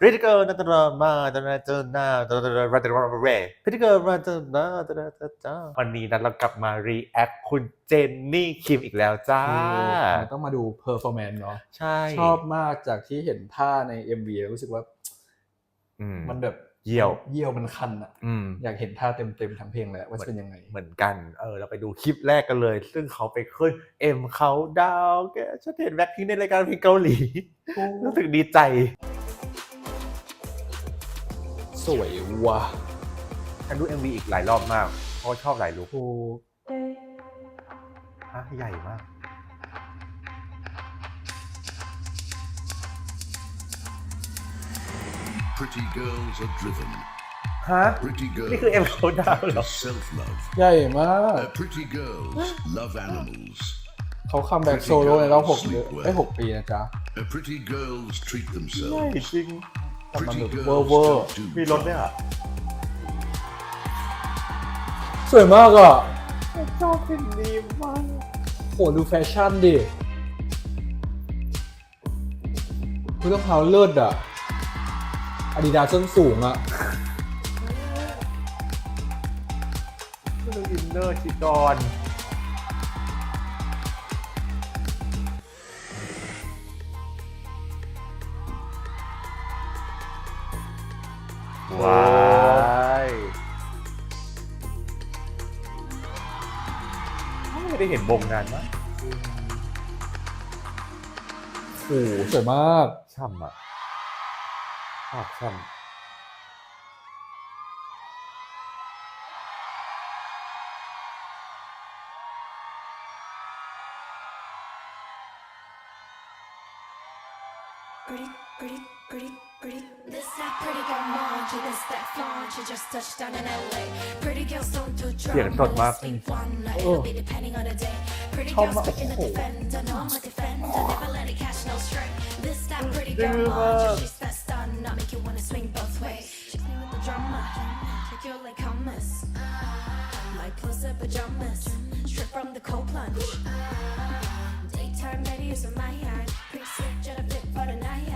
Pretty girl นาตรามาตราเจอหน้าตราตราตราตราเร Pretty girl มาเจอหน้าตราตราจ้าวันนี้นั้นเรากลับมา react คุณเจนนี่คิมอีกแล้วจ้ามันต้องมาดูเพอร์ฟอร์แมนซ์เนาะใช่ ชอบมากจากที่เห็นท่าใน MV แล้วรู้สึกว่าอืมมันแบบเยี่ยว เยี่ยวมันคันอะอืมอยากเห็นท่าเต็มๆทั้งเพลงเลยว่าจะเป็นยังไง เหมือนกัน เออ เราไปดูคลิปแรกกันเลย ซึ่งเขาไปขึ้นเอ็มเขาดาวแกฉันเห็นแบ็คพิงในรายการเพลงเกาหลีรู้สึกดีใจ สวยว่ะฉันดู MV อีกหลายรอบมาก เพราะว่าชอบหลายลุคโอ้ฮะใหญ่มาก Pretty girls are driven. ฮะ Pretty girls นี่คือเอ็มเขาดาวเหรอ practice self-love. ใหญ่มาก Uh, pretty girls love animals. เขาคัมแบ็กโซโล่ในรอบหกเดือนไอ้ยหกปีนะจ๊ะ Uh, pretty girls treat ใหญ่ themselves. จริง แต่มัน Pretty แบบ girls เวอร์เวอร์ don't do มีรถด้วยอะสวยมากอะชอบเพลงนี้มากโหดูแฟชั่นดิคือรองเท้าเลิศอะอาดิดาส้นสูงอะดูอินเนอร์ชิกร ว้ายไม่ได้เห็นวงนานมากโอ้โหสวยมาก ช่ำอะภาพช่ Pretty, I make you wanna swing both ways. She's me with the drama. Take you like hummus. My closer pajamas. Strip from the cold plunge. Daytime baby, use my eye. Pretty sick, jet a fit for the night.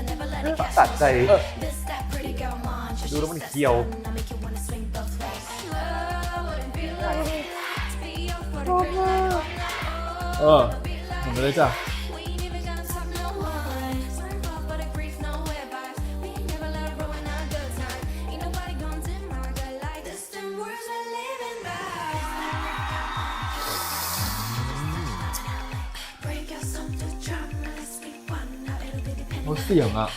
Never let it catch ตัดใจ This that pretty girl mantra, ดูแล้วมัน she's that เคี้ยว stun. I make you wanna swing both ways. Love wouldn't be like to be your for the great life. เออหมุนไปเลยจ้ะ We ain't even gonna stop no one. Sorry for the grief, no advice. We ain't never let it ruin our good time. Ain't nobody gonna dim our good light. This them words we're living by. Pretty girls don't do drama, let's be one. Now it'll be โอ้ depending on เสียงอะ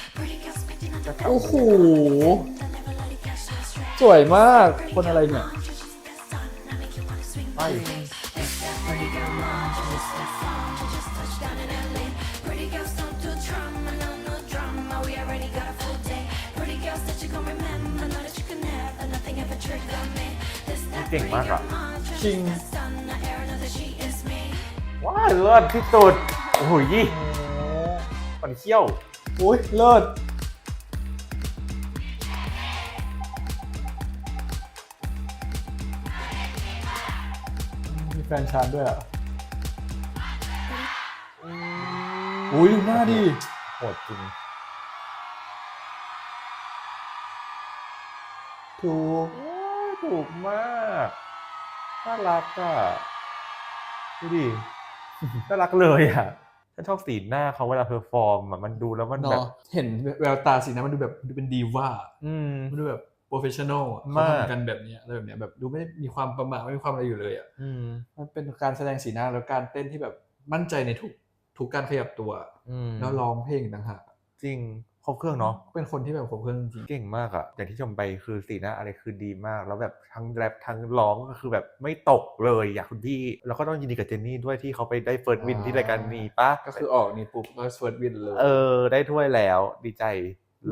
โอ้โห never let it catch no stray. สวยมาก คนอะไรเนี่ยไป Pretty girl mantra, just that song. You just touched down in LA. Pretty girls don't do drama, no, no drama. We already got a full day. Pretty girls that you gon' remember, know that you can never, nothing ever trigger me. This that เก่ง pretty มาก girl อะ mantra, จริง she's that stun. Now Erin knows that she is me. ว้ายเลิศที่สุด โอ้โหยี่มันเขี้ยวโอ้ยเลิศ แฟนชานด้วยอะ อุ้ยดูหน้าดิโหดจริงถูกโอ้ยถูกมากน่ารักอะดูดิน่ารักเลยอะฉันชอบสีหน้าเขาเวลาเพอร์ฟอร์มอะมันดูแล้วมันแบบเนาะเห็นแววตาสีหนะมันดูแบบดูเป็นดีว่า อืมมันดูแบบโป รเฟชชั่นอลเขามากทำกันแบบเนี้ยอะไรแบบเนี้ยแบบดูไม่มีความประมาทไม่มีความอะไรอยู่เลยอะอืมมันเป็นการแสดงสีหน้าแล้วการเต้นที่แบบมั่นใจในทุกทุกการขยับตัวอืมแล้วร้องเพลงต่างหากจจริงครบเครื่องเนาะเป็นคนที่แบบครบเครื่องจริงเก่งมากอะอย่างที่ชมไปคือสีหน้าอะไรคือดีมาก แล้วแบบทั้งแรปทั้งร้องก็คือแบบไม่ตกเลยอยากคุณพี่ แล้วก็ต้องยินดีกับเจนนี่ด้วยที่เขาไปได้เฟิร์สวินที่รายการนี้ปะก็คือออกนี่ปุ๊บก็สวดวินเลย เออ ได้ถ้วยแล้วดีใจ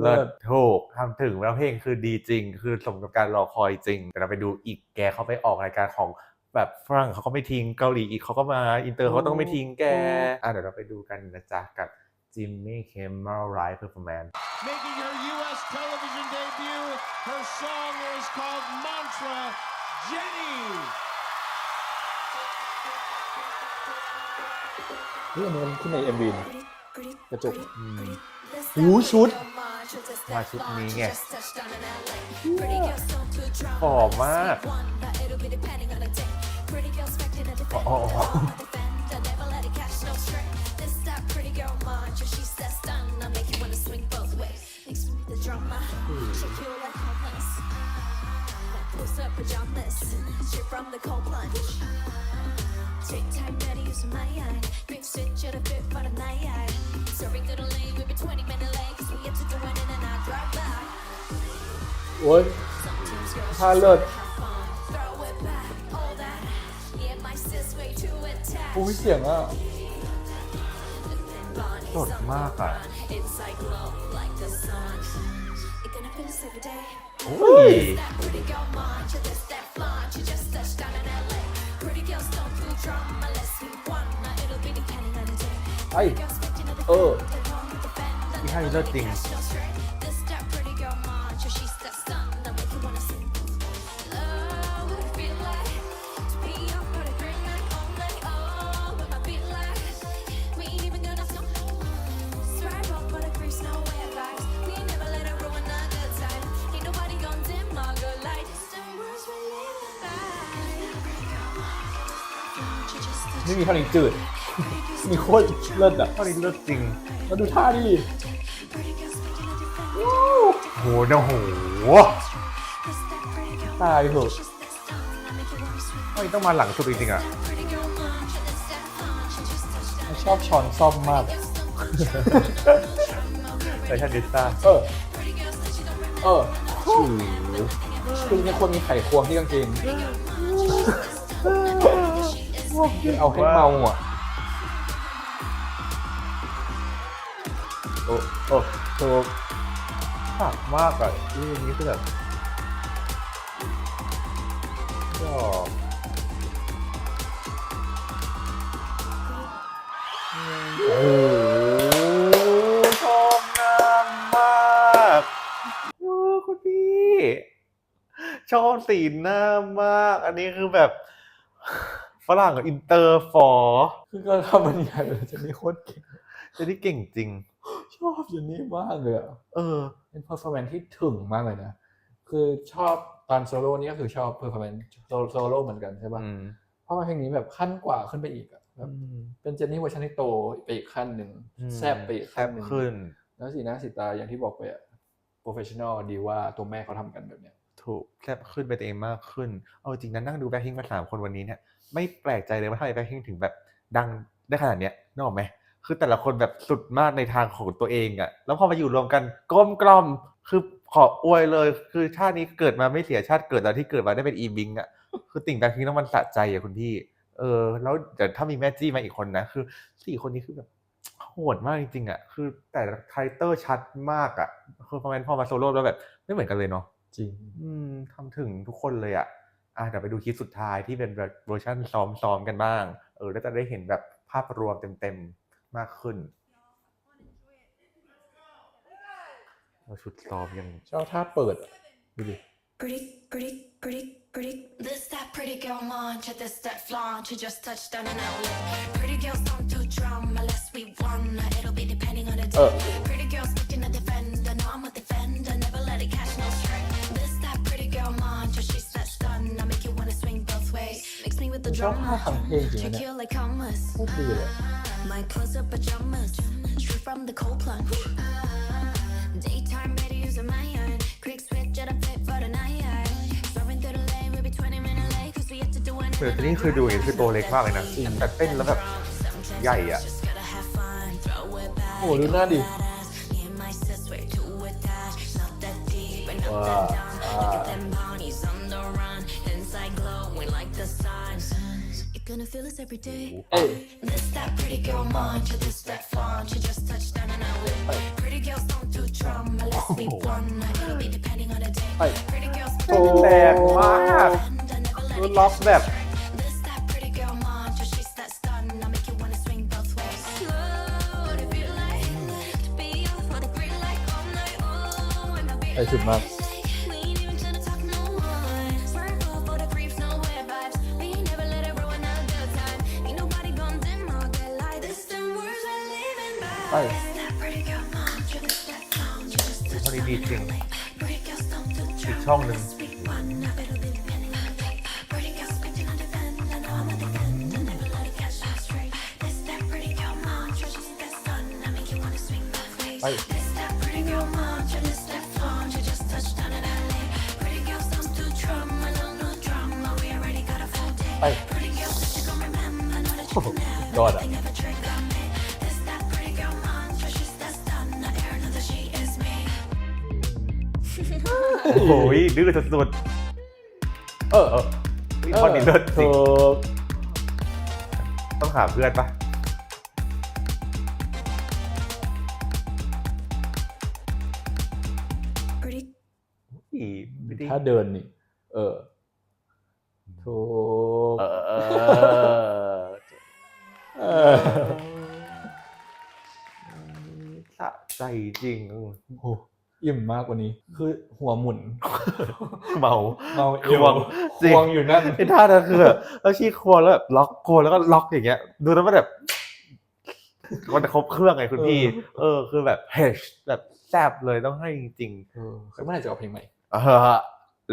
เลิเลิศศถูกทำถึงแล้วเพลงคือดีจริง คือสมกับการรอคอยจริงแต่เราไปดูอีกแกเขาไปออกรายการของแบบฝรั่งเขาก็ไม่ทิ้งเกาหลีอีกเขาก็มาอินเตอร์เขาต้องไม่ทิ้งแกอะเดี๋ยวเราไปดูกันนะจ๊ะกับจิมมี่เคมเมอร์ไรเพอร์ฟอร์แมน making her U.S. television debut. Her song is called Mantra Jenny. นี่อันนี้มันขึ้นใน MV นะกระจกอืมหูชุด มาชุดนี้ไงหอมมากอ๋ออ๋อ โอ้ย Sometimes girls ท่าเลิศ have fun. Throw it back, all that. Yeah, my sis way too attached. อุ้ยเสียงอะสดมากอะ It's like glow like the sun. It gonna feel this every day. โอ้ย That pretty girl munch, this that flaunt. You just touched down in LA. Pretty girls don't do drama unless we want. It'll be depending on the day. ไอ้ Girls switching at the เอออีท่านี้เลิศจริง ไม่มีเท่านี้จืด มีโคตรเลิศอะเท่านี้เลิศจริง แล้วดูท่าดิ Pretty girls making a difference. โหนะโห This that pretty girl ตายเถอะ She's that stun. I make you wanna swing. เฮ้ยต้องมาหลังสุดจริงๆอะ Pretty girl munch, this that flaunt. She just touched down. ชอบช้อนซ่อมมากแฟชั่นดิสต้าเออ เออคือในคนมีไข่ควงที่กางเกง เอาให้เมาอะโอ้โอ้โหปากมากอะนี่นี้คือแบบก็โอ้โหชอบงามมากโอ้คุณพี่ชอบสีหน้ามาก อันนี้คือแบบ ฝรั่งกับอินเตอร์ฟอร์คือก็ทำมันใหญ่เลยเจนนี่โคตรเก่งจะที่เก่งจริง ชอบเจนนี่มากเลยอะเออ เป็นเพอร์ฟอร์แมนที่ถึงมากเลยนะ คือชอบตอนโซโล่นี่ก็คือชอบเพอร์ฟอร์แมนโซโล่เหมือนกันใช่ป่ะ อืมเพราะว่าเพลงนี้แบบขั้นกว่าขึ้นไปอีกอะแบบเป็นเจนนี่เวอร์ชันที่โตไปอีกขั้นหนึ่งอืมแซบไปอีกแซขั้นบหนึ่ง ขึ้น แล้วสีหน้าสีตาอย่างที่บอกไปอะโปรเฟชชั่นอลดีว่าตัวแม่เขาทำกันแบบเนี้ย ถูกแซบขึ้นไปตัวเองมากขึ้น เอาจริงนะนั่งดูแบ็คพิงมาสามคนวันนี้เนี่ย ไม่แปลกใจเลยว่าทำไมแบ็คพิงถึงแบบดังได้ขนาดเนี้ยนึกออกไหมคือแต่ละคนแบบสุดมากในทางของตัวเองอะแล้วพอมาอยู่รวมกันกลมกล่อมคือขออวยเลย คือชาตินี้เกิดมาไม่เสียชาติเกิดแล้วที่เกิดมาได้เป็นอีบิงอะคือติ่งแบ็คพิงต้องมันสะใจอะคุณพี่ เออ แล้วเดี๋ยวถ้ามีแม่จี้มาอีกคนนะคือสี่คนนี้คือแบบโหดมากจริงๆอะคือแต่ละคาแรคเตอร์ชัดมากอะคือพอมันพอมาโซโล่แล้วแบบ ไม่เหมือนกันเลยเนาะจริง อืมทำถึงทุกคนเลยอะ อะเดี๋ยวไปดูคลิปสุดท้ายที่เป็นแบบเวอร์ชันซ้อมๆกันบ้าง เออแล้วจะได้เห็นแบบภาพรวมเต็มๆมากขึ้นเราชุดซ้อมยังชอบท่าเปิดอะดูดิ Pretty, pretty, pretty, pretty. This that pretty girl munch, this that flaunt. You just touched down in LA. Pretty girls don't do drama unless we wanna. It'll be depending on the day. Mix me with the ชอบท่า drama. ทำเพลงจริง Check นะเนี่ย you like hummus. โคตรดีเลย My clothes up pajamas, straight from the cold plunge. Daytime better using my iron. Quick switch at a fit for the night. Driving through the lane, we be 20 minutes late, cause we have to do it. แต่ที่นี่คือดูอย่างนี้คือตัวเล็กมากเลยนะแต่เต้นแล้วแบบใหญ่อะ Just gotta have fun, throw it back. โอ้โหดูหน้าดิ Me and my this way to a dash. Not that deep, but not that dumb. Look at them ponies on the run. gonna feel this every day. เอ้ย This that pretty girl mantra, this that fun. She just touched down and I went. Pretty girls don't do drama, let's be blunt. It'll be depending on the day. เอ้ย Pretty girls โอ้ แรงมาก I never let คือ it ล็อกแบบ This that pretty girl mantra, she's that stun. I make you wanna swing both ways. Slow, what it feel like to be off for the green light all night. Oh, and I'll be ไอชุดมาก touch พอดีดีจริง Pretty girls don't do อีก drama. ช่องหนึ่ง Speak one, I bet it'll be depending on the โอ้โหดื้อสุดเออๆเออนี่ท่อนนี้เลิศจริงถูกต้องหาเพื่อนปะ Pretty อีไม่ได้ถ้าเดินนี่ เออ ถูกเออเออเออสะใจจริง โอ้โห อิ่มมากกว่านี้ คือหัวหมุนเมาเมาเอควงจริงควงอยู่นั่นไอ้ท่านั้นคือแบบแล้วชี้ควงแล้วแบบล็อกควงแล้วก็ล็อกอย่างเงี้ย ดูแล้วมันแบบมันจะครบเครื่องไงคุณพี่ เออ คือแบบเฮชแบบแซ่บเลยต้องให้จริงเออคือเมื่อไหร่จะเอาเพลงใหม่ๆเออ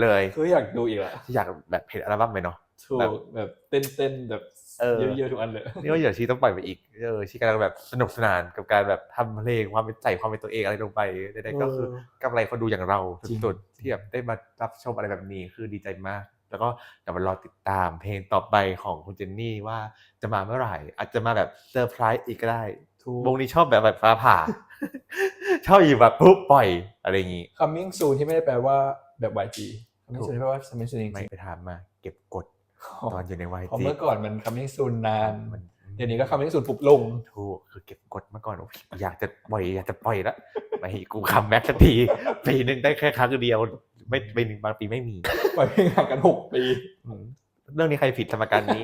เลยคืออยากดูอีกแล้วอยากแบบเพลงอัลบั้มไหมเนาะถูกแบบแบบเต้นเต้นๆแบบ เออ เยอะๆทุกอันเลยนี่ว่าเดี๋ยวชีต้องปล่อยไปอีกเออชีกำลังแบบสนุกสนานกับการแบบทำเพลงความเป็นใจความเป็นตัวเองอะไรลงไปใดๆก็คือเออกำไรคนดูอย่างเราจริงสุดๆที่แบบได้มารับชมอะไรแบบนี้คือดีใจมาก แล้วก็เดี๋ยวมารอติดตามเพลงต่อไปของคุณเจนนี่ว่าจะมาเมื่อไหร่ อาจจะมาแบบเซอร์ไพรส์อีกก็ได้ถูกวงนี้ชอบแบบแบบฟ้าผ่าชอบอยู่แบบปุ๊บปล่อยอะไรอย่างงี้ coming soon ที่ไม่ได้แปลว่าแบบ YG coming ถูก soon ที่แปลว่า coming soon จริงไม่ไปถามมา เก็บกดๆ ตอนอยู่ในวัยเพราะจีเมื่อก่อนมัน coming soon นานมันเดี๋ยวนี้ก็ coming soon ปุบลงถูกคือเก็บกดมาก่อนโอ้ยอยากจะปล่อยอยากจะปล่อยแล้วไม่ให้กูคัมแบ็กสักทีปีหนึ่งได้แค่ครั้งเดียว ไม่ปีหนึ่งบางปีไม่มีปล่อยเพลงห่างกันหกปีอืมเรื่องนี้ใครผิดสมการนี้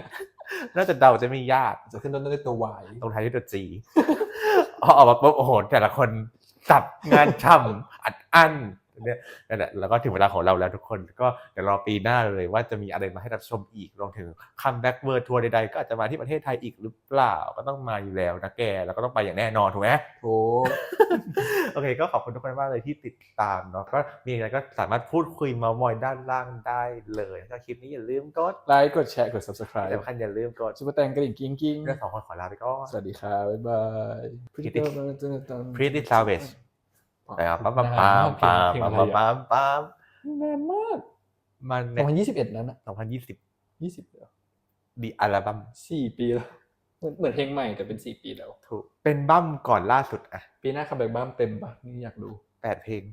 น่าจะเดาจะไม่ยาก จะขึ้นต้นด้วยตัว Y ตรงท้ายด้วยตัวจีพอออกมาปุ๊บโอ้โหแต่ละคนสับงานช่ำอัดอั้น เนี่ยนั่นแหละแล้วก็ถึงเวลาของเราแล้วทุกคนก็เดี๋ยวรอปีหน้าเลยว่าจะมีอะไรมาให้รับชมอีกรวมถึงคัมแบ็กเวิร์ทัวร์ใดๆก็อาจจะมาที่ประเทศไทยอีกหรือเปล่าก็ต้องมาอยู่แล้วนะแกแล้วก็ต้องไปอย่างแน่นอนถูกไหมถูกโอเค ก็ขอบคุณทุกคนมากเลยที่ติดตามเนาะก็มีอะไรก็สามารถพูดคุยเมามอยด้านล่างได้เลยถ้าคลิปนี้อย่าลืมกดไลค์กดแชร์กด subscribe สำคัญอย่าลืมกดซุปเปอร์แตงกระดิ่งกิ้งกิ้งเรื่องสองคนขอลาไปก่อนสวัสดีครับบ๊ายบาย Pretty Pretty Savage นะครับปั๊มปั๊มนานปั๊มมากปั๊มเพลงปั๊มอะไรอะปั๊มปั๊มนานมากมันสองพันยี่สิบเอ็ดนั้นอะสองพันยี่สิบยี่สิบดีอัลบั้มสี่ปีแล้วเหมือนเหมือนเพลงใหม่แต่เป็นสี่ปีแล้ว ถูก เป็นบั้มก่อนล่าสุดอะปีหน้าคัมแบ็กบ้ามเต็มปะนี่อยากดูแปดเพลง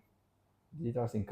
ดิจิตอลซิงเกิล